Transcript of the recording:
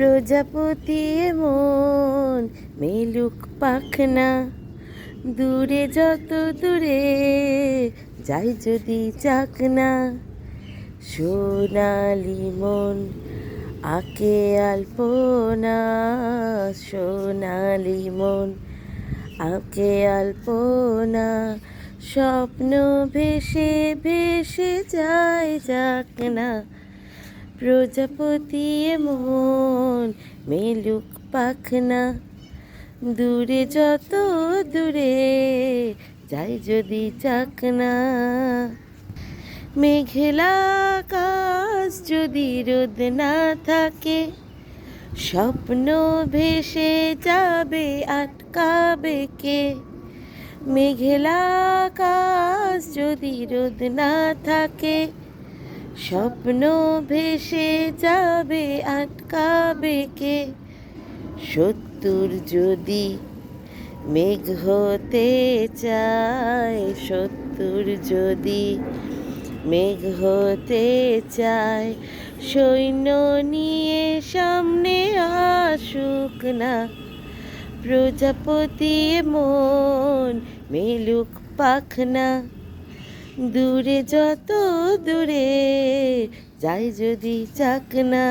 প্রজাপতি মন মেলুক পাখনা। দূরে যত দূরে যাই যদি চাকনা সোনালি মন আকে আলপনা, সোনালি মন আকে আলপনা। স্বপ্ন ভেসে ভেসে যায় যাক না। প্রজাপতি মন মেলুক পাখনা। দূরে যত দূরে যাই যদি চাকনা। মেঘলা আকাশ যদি রোদ না থাকে, স্বপ্ন ভেসে যাবে, আটকাবে কে? মেঘলা আকাশ যদি রোদ না থাকে স্বপ্ন ভেসে যাবে, আটকাবে কে? সত্তর যদি মেঘ হতে চায়, সত্তর যদি মেঘ হতে চায়, সৈন্য নিয়ে সামনে আসুক না। প্রজাপতি মন, মেলুক পাখনা। দূরে যত দূরে যাই যদি চাকনা।